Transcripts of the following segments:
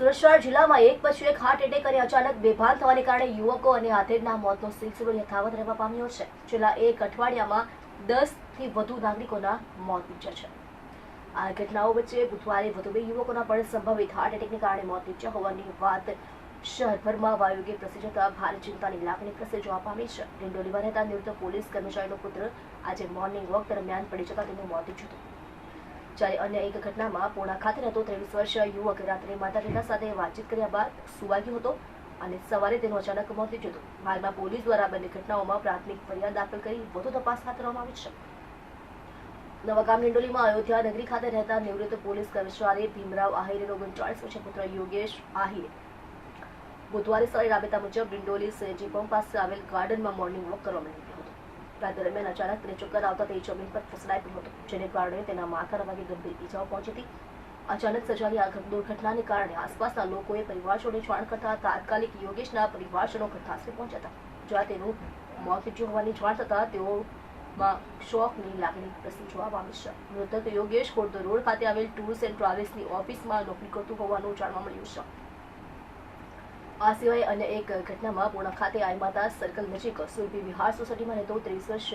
સુરક્ષા જિલ્લામાં એક પછી એક હાર્ટ એટેક અને અચાનક બેભાન થવાને કારણે યુવકો અને આધેડના મોતનો સિલસિલો યથાવત રહેવા પામ્યો છે. છેલ્લા એક અઠવાડિયામાં દસથી વધુ નાગરિકોના મોત નીપજ્યા છે. આ ઘટનાઓ વચ્ચે બુધવારે વધુ બે યુવકોના પણ સંભવિત હાર્ટ એટેકને કારણે મોત નીપજ્યા હોવાની વાત શહેરભરમાં વાયુગે પ્રસરી જતા ભારે ચિંતાની લાગણી પ્રસરી જોવા પામી છે. ડિંડોલીમાં રહેતા નિવૃત્ત પોલીસ કર્મચારીનો પુત્ર આજે મોર્નિંગ વોક દરમિયાન પડી જતા તેનું મોત નીપજ્યું હતું. જ્યારે અન્ય એક ઘટનામાં પૂર્ણા ખાતે રહેતો ત્રેવીસ વર્ષીય યુવક રાત્રે માતા પિતા સાથે વાતચીત કર્યા બાદ સુવા ગયો હતો અને સવારે તેનું અચાનક મોત થયું હતું. હાલમાં પોલીસ દ્વારા બંને ઘટનાઓમાં પ્રાથમિક ફરિયાદ દાખલ કરી વધુ તપાસ હાથ ધરવામાં આવી છે. નવાગામ નિંડોલીમાં અયોધ્યા નગરી ખાતે રહેતા નિવૃત્ત પોલીસ કર્મચારી ભીમરાવ આહિરેનો ઓગણચાળીસ વર્ષીય પુત્ર યોગેશ આહિર બુધવારે સવારે રાબેતા મુજબ ડિંડોલી સીએનજી પંપ પાસે આવેલ ગાર્ડનમાં મોર્નિંગ વોક કરવા હતો. રાત દરમિયાન અચાનક તેને આવતા તે જમીન પર ફસડાઈ પડ્યો હતો. જેને કારણે તેના માથાના ભાગે ગંભીર ઈજાઓ પહોંચી હતી. અચાનક સર્જાયેલી આ દુર્ઘટનાને કારણે આસપાસના લોકોએ પરિવારજોને જાણ કરતા તાત્કાલિક યોગેશના પરિવારજનો ઘટનાસ્થળે પહોંચ્યા હતા. જ્યાં તેનું મોત નીપજ્યું હોવાની જાણ થતાં તેઓમાં શોકની લાગણી પ્રસરી જોવા પામી છે. મૃતક યોગેશ ખોડદો રોડ ખાતે આવેલ ટૂર્સ એન્ડ ટ્રાવેલ્સની ઓફિસમાં નોકરી કરતું હોવાનું જાણવા મળ્યું છે. આ સિવાય અન્ય એક ઘટનામાં પૂર્ણ ખાતે આઈમાતા સર્કલ નજીક સુરભી વિહાર સોસાયટીમાં રહેતો ત્રીસ વર્ષ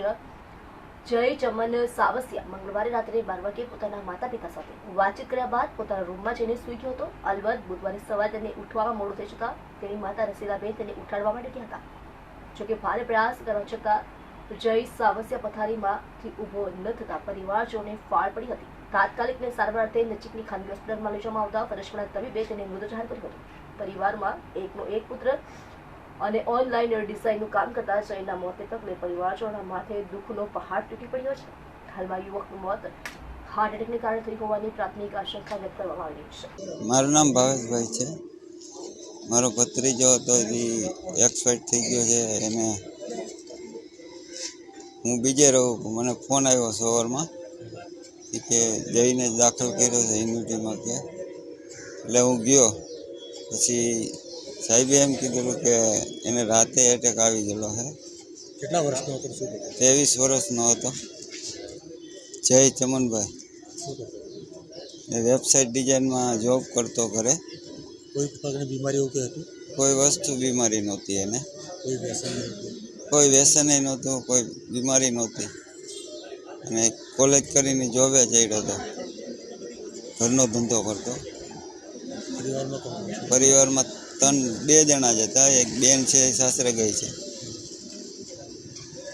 જય ચમન સાવસિયા મંગળવારે રાત્રે બાર વાગે પોતાના માતા પિતા સાથે વાતચીત કર્યા બાદ પોતાના રૂમમાં જઈને સૂઈ ગયો હતો. અલબત્ત બુધવારે સવારે તેને ઉઠવામાં મોડું થઈ જતા તેની માતા રસીલાબેન તેને ઉઠાડવા માટે ગયા હતા. જોકે ભારે પ્રયાસ કરવા છતાં જય સાવસિયા પથારીમાંથી ઊભો ન થતા પરિવારજોને ફાળ પડી હતી. તાત્કાલિકને સારવાર અર્થે નજીકની ખાનગી હોસ્પિટલમાં લઈ જવામાં આવતા ફરજપણા તબીબે તેને મૃત જાહેર કર્યો હતો. પરિવારમાં એકનો એક પુત્ર અને ઓનલાઈન ડિઝાઇનનું કામ કરતા જયના મોતે પગલે પરિવારજોના માથે દુઃખનો પહાડ તૂટી પડ્યો છે. હાલમાં યુવકનું મોત હાર્ટ એટેકને કારણે થઈ હોવાની પ્રાથમિક આશંકા વ્યક્ત કરવામાં આવી છે. મારું નામ ભાવેશભાઈ છે. મારો ભત્રીજો હતો, એ એક્સપાયર થઈ ગયો છે. એને હું બીજે રહું મને ફોન આવ્યો સવારમાં કે જઈને દાખલ કર્યો છે યુનિટીમાં કે એટલે હું ગયો. પછી સાહેબે એમ કીધેલું કે એને રાતે એટેક આવી ગયેલો છે કેટલા વર્ષનો હતો શું ત્રેવીસ વર્ષનો હતો. જય ચમનભાઈ. એ વેબસાઇટ ડિઝાઇનમાં જોબ કરતો ઘરે. કોઈ પ્રકારની બીમારી એવું હતું? કોઈ વસ્તુ બીમારી નહોતી એને. કોઈ વ્યસન કોઈ વ્યસન નહોતું કોઈ બીમારી નહોતી. અને કોલેજ કરીને જોબે ચડ્યો હતો. ઘરનો ધંધો કરતો. પરિવારમાં ત્રણ બે જણા જ હતા. એક બેન છે સાસરે ગઈ છે.